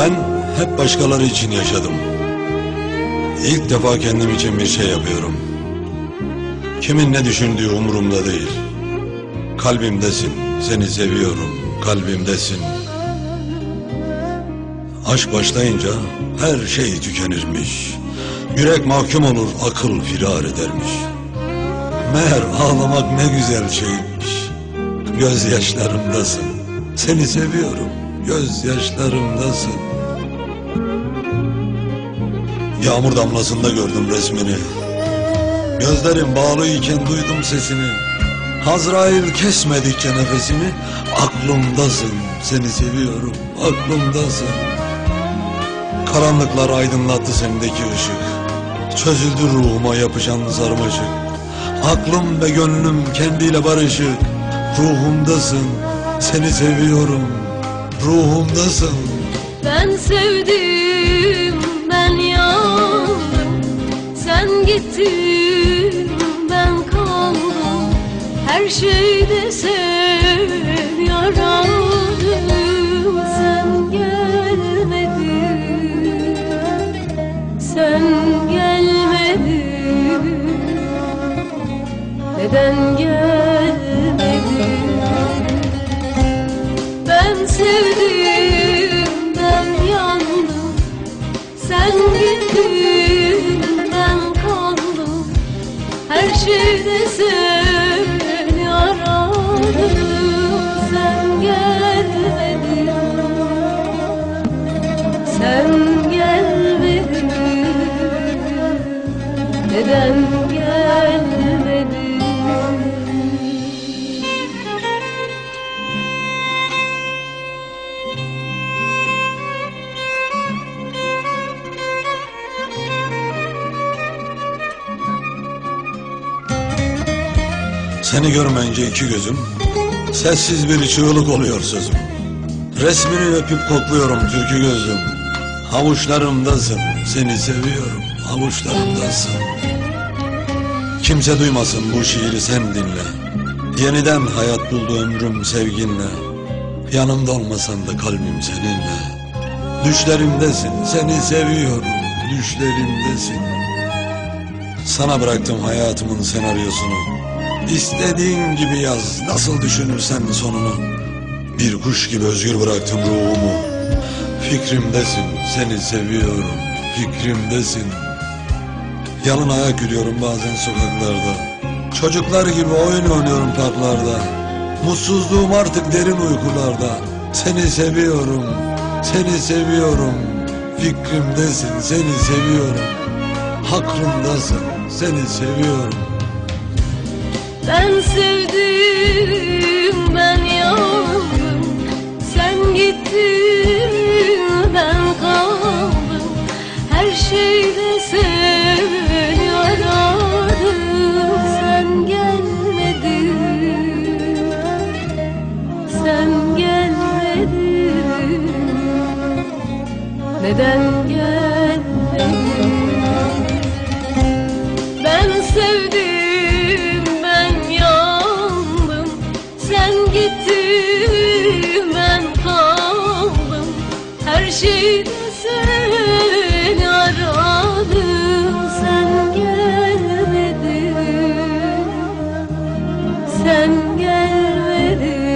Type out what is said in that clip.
Hep başkaları için yaşadım. İlk defa kendim için bir şey yapıyorum. Kimin ne düşündüğü umurumda değil. Kalbimdesin, seni seviyorum, kalbimdesin. Aşk başlayınca her şey tükenirmiş. Yürek mahkum olur, akıl firar edermiş. Meğer ağlamak ne güzel şeymiş. Gözyaşlarımdasın, seni seviyorum, gözyaşlarımdasın. Yağmur damlasında gördüm resmini. Gözlerim bağlıyken duydum sesini. Hazrail kesmedikçe nefesimi aklımdasın. Seni seviyorum, aklımdasın. Karanlıklar aydınlattı sendeki ışık. Çözüldü ruhuma yapışan sarmaşık. Aklım ve gönlüm kendiyle barışık. Ruhumdasın, seni seviyorum. Ruhumdasın. Ben sevdim, ben yandım Sen gittin, ben kaldım. Her şeyde sen yaradım Sen gelmedin Sen gelmedin. Neden gelmedin Seni görmeyince iki gözüm Sessiz bir çığlık oluyor sözüm. Resmini öpüp kokluyorum türkü gözüm. Havuçlarımdasın Seni seviyorum Havuçlarımdasın. Kimse duymasın bu şiiri sen dinle. Yeniden hayat buldu ömrüm sevginle. Yanımda olmasan da kalbim seninle. Düşlerimdesin Seni seviyorum Düşlerimdesin. Sana bıraktım hayatımın senaryosunu İstediğin gibi yaz. Nasıl düşünürsen sonunu. Bir kuş gibi özgür bıraktım ruhumu. Fikrimdesin Seni seviyorum. Fikrimdesin. Yalın ayak yürüyorum bazen sokaklarda. Çocuklar gibi oyun oynuyorum parklarda. Mutsuzluğum artık derin uykularda. Seni seviyorum Seni seviyorum. Fikrimdesin Seni seviyorum. Hakkımdasın Seni seviyorum Ben sevdim, ben yandım Sen gittin, ben kaldım. Her şeyde seni aradım. Sen gelmedin. Sen gelmedin. Neden gelmedin Yeşil aradım sen gelmedin. Sen gelmedin.